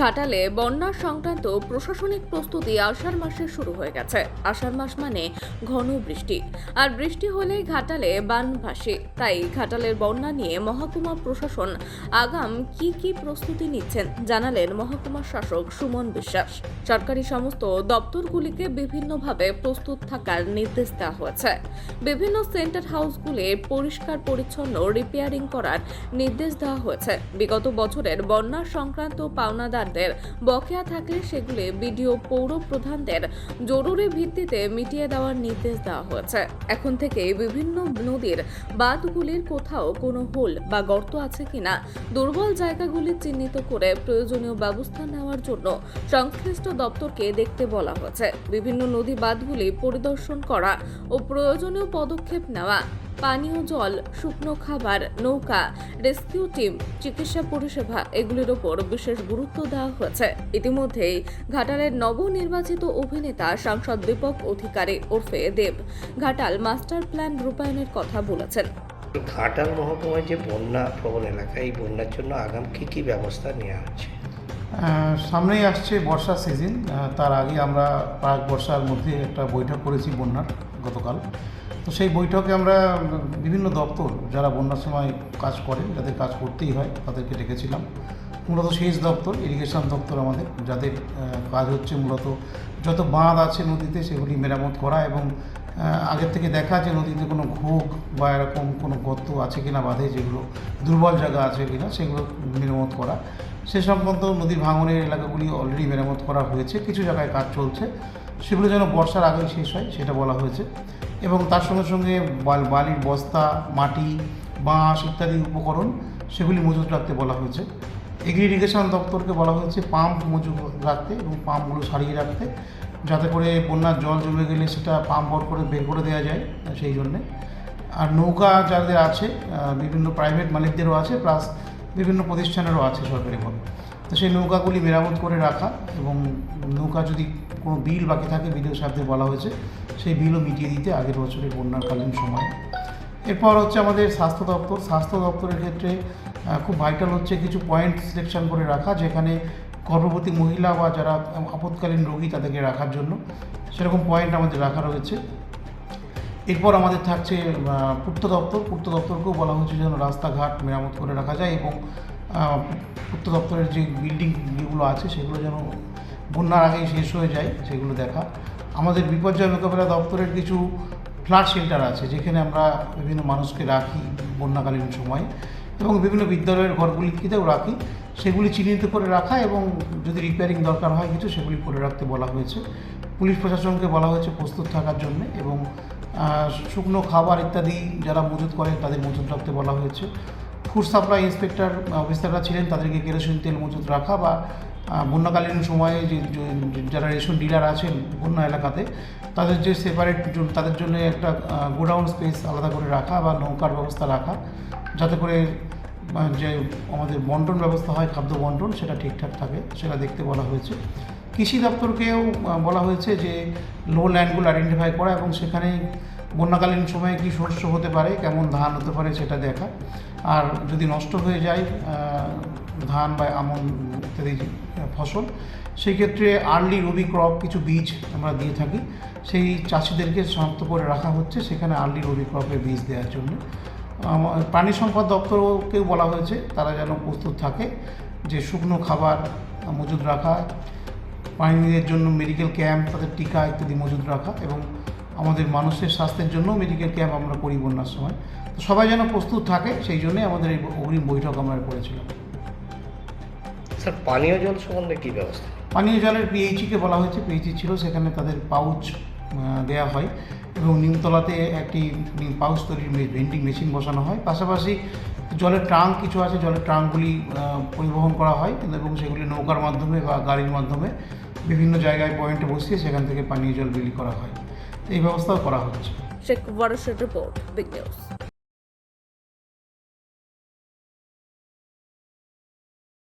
ঘাটালে বন্যা সংক্রান্ত প্রশাসনিক প্রস্তুতি আষাঢ় মাসে শুরু হয়ে গেছে। আষাঢ় মাস মানে ঘন বৃষ্টি। আর বৃষ্টি হলেই ঘাটালে বান ভাসে। তাই ঘাটালের বন্যা নিয়ে মহকুমা প্রশাসন আগাম কি কি প্রস্তুতি নিচ্ছেন জানালেন মহকুমা শাসক সুমন বিশ্বাস। সরকারি সমস্ত দপ্তরগুলিকে বিভিন্নভাবে প্রস্তুত থাকার নির্দেশ দেওয়া হয়েছে। বিভিন্ন সেন্টার হাউসগুলি পরিষ্কার, পরিচ্ছন্ন রিপেয়ারিং করার নির্দেশ দেওয়া হয়েছে। বিগত বছরের বন্যা সংক্রান্ত পাওনাদারদের বকেয়া থাকলে সেগুলি বিডিও পৌর প্রধানদের জরুরি ভিত্তিতে মিটিয়ে দেওয়ার নির্দেশ দেওয়া হয়েছে। এখন থেকে বিভিন্ন নদীর বাঁধগুলির কোথাও কোনো হোল বা গর্ত আছে কিনা, দুর্বল জায়গাগুলি চিহ্নিত করে প্রয়োজনীয় ব্যবস্থা নেওয়ার জন্য সংশ্লিষ্ট দপ্তরকে দেখতে বলা হয়েছে। বিভিন্ন নদী বাঁধগুলি পরিদর্শন করা ও প্রয়োজনীয় পদক্ষেপ নেওয়া পানীয় জল, শুকনো খাবার, নৌকা, রেস্কিউ টিম, চিকিৎসা পরিষেবা এগুলির ওপর বিশেষ গুরুত্ব দেওয়া হয়েছে। ইতিমধ্যেই ঘাটালের নবনির্বাচিত অভিনেতা সাংসদ দীপক অধিকারী ওরফে দেব ঘাটাল মাস্টার প্ল্যান রূপায়ণের কথা বলেছেন। ঘাটাল মহকুমায় যে বন্যা প্রবণ এলাকা এই বন্যার জন্য আগাম কী কী ব্যবস্থা নেওয়া হচ্ছে? সামনেই আসছে বর্ষা সিজন তার আগে আমরা প্রাক বর্ষার মধ্যে একটা বৈঠক করেছি বন্যার গতকাল। তো সেই বৈঠকে আমরা বিভিন্ন দপ্তর যারা বন্যার সময় কাজ করে, যাদের কাজ করতেই হয়, তাদেরকে ডেকেছিলাম। মূলত সেচ দপ্তর ইরিগেশন দপ্তর আমাদের, যাদের কাজ হচ্ছে মূলত যত বাঁধ আছে নদীতে সেগুলি মেরামত করা এবং আগের থেকে দেখা যে নদীতে কোনো ঘোগ বা এরকম কোনো গর্ত আছে কিনা বাঁধে যেগুলো দুর্বল জায়গা আছে কিনা, সেগুলো মেরামত করা। সে সংক্রান্ত নদীর ভাঙনের এলাকাগুলি অলরেডি মেরামত করা হয়েছে, কিছু জায়গায় কাজ চলছে। সেগুলো যেন বর্ষার আগেই শেষ হয়, সেটা বলা হয়েছে। এবং তার সঙ্গে সঙ্গে বাল- বালির বস্তা, মাটি, বাঁশ ইত্যাদি উপকরণ, সেগুলি মজুত রাখতে বলা হয়েছে। এগ্রি ইরিগেশন দপ্তরকে বলা হয়েছে পাম্প মজুত রাখতে এবং পাম্পগুলো সারিয়ে রাখতে, যাতে করে বন্যার জল জমে গেলে সেটা পাম্প বর করে বের করে দেওয়া যায়, সেই জন্যে। আর নৌকা যাদের আছে বিভিন্ন প্রাইভেট মালিকদেরও আছে প্লাস বিভিন্ন প্রতিষ্ঠানেরও আছে সরকারিভাবে তো সেই নৌকাগুলি মেরামত করে রাখা এবং নৌকা যদি কোনো বিল বাকি থাকে বিডিও সাহেবদের বলা হয়েছে, সেই বিলও মিটিয়ে দিতে আগের বছরের বন্যাকালীন সময়। এরপর হচ্ছে আমাদের স্বাস্থ্য দপ্তর। স্বাস্থ্য দপ্তরের ক্ষেত্রে খুব ভাইটাল হচ্ছে কিছু পয়েন্ট সিলেকশন করে রাখা, যেখানে গর্ভবতী মহিলা বা যারা আপৎকালীন রোগী তাদেরকে রাখার জন্য। সেরকম পয়েন্ট আমাদের রাখা রয়েছে। এরপর আমাদের থাকছে পূর্ত দপ্তর। পূর্ত দপ্তরকেও বলা হয়েছে যেন রাস্তাঘাট মেরামত করে রাখা যায় এবং পূর্ত দপ্তরের যে বিল্ডিং যেগুলো আছে সেগুলো যেন বন্যার আগেই শেষ হয়ে যায়, সেগুলো দেখা। আমাদের বিপর্যয় মোকাবেলা দপ্তরের কিছু ফ্লাড শেল্টার আছে যেখানে আমরা বিভিন্ন মানুষকে রাখি বন্যাকালীন সময়ে এবং বিভিন্ন বিদ্যালয়ের ঘরগুলিতেও রাখি। সেগুলি চিহ্নিত করে রাখা এবং যদি রিপেয়ারিং দরকার হয় কিছু, সেগুলি করে রাখতে বলা হয়েছে। পুলিশ প্রশাসনকে বলা হয়েছে প্রস্তুত থাকার জন্য এবং শুকনো খাবার ইত্যাদি যারা মজুত করেন তাদের মজুত রাখতে বলা হয়েছে। ফুড সাপ্লাই ইন্সপেক্টর অফিসাররা ছিলেন, তাদেরকে কেরোসিন তেল মজুত রাখা বা বন্যাকালীন সময়ে যে যারা রেশন ডিলার আছেন বন্যা এলাকাতে, তাদের যে সেপারেট তাদের জন্য একটা গোডাউন স্পেস আলাদা করে রাখা বা নৌকার ব্যবস্থা রাখা, যাতে করে যে আমাদের বন্টন ব্যবস্থা হয়, খাদ্য বন্টন, সেটা ঠিকঠাক থাকে, সেটা দেখতে বলা হয়েছে। কৃষি দপ্তরকেও বলা হয়েছে যে লো ল্যান্ডগুলো আইডেন্টিফাই করা এবং সেখানে বন্যাকালীন সময়ে কী শস্য হতে পারে, কেমন ধান হতে পারে সেটা দেখা। আর যদি নষ্ট হয়ে যায় ধান বা আমন ইত্যাদি ফসল সেই ক্ষেত্রে আর্লি রবি ক্রপ কিছু বীজ আমরা দিয়ে থাকি। সেই চাষিদেরকে শনাক্ত করে রাখা হচ্ছে সেখানে আর্লি রবি ক্রপের বীজ দেওয়ার জন্য। প্রাণী সম্পদ দপ্তরকেও বলা হয়েছে, তারা যেন প্রস্তুত থাকে যে শুকনো খাবার মজুদ রাখা প্রাণীদের জন্য মেডিকেল ক্যাম্প তাদের টিকা ইত্যাদি মজুদ রাখা এবং আমাদের মানুষের স্বাস্থ্যের জন্য মেডিকেল ক্যাম্প আমরা করি বন্যার সময়। তো সবাই যেন প্রস্তুত থাকে সেই জন্যই আমাদের এই অগ্রিম বৈঠক আমরা করেছিলাম। স্যার পানীয় জল সম্বন্ধে কী ব্যবস্থা? পানীয় জলের পিএইচিকে বলা হয়েছে। পিএইচি ছিল সেখানে তাদের পাউচ দেওয়া হয় এবং নিমতলাতে একটি পাউচ তৈরির ভেন্টিং মেশিন বসানো হয়। পাশাপাশি জলের ট্রাঙ্ক কিছু আছে জলের ট্রাঙ্কগুলি পরিবহন করা হয় এবং সেগুলি নৌকার মাধ্যমে বা গাড়ির মাধ্যমে বিভিন্ন জায়গায় পয়েন্টে বসিয়ে সেখান থেকে পানীয় জল বিলি করা হয়। তো এই ব্যবস্থাও করা হচ্ছে।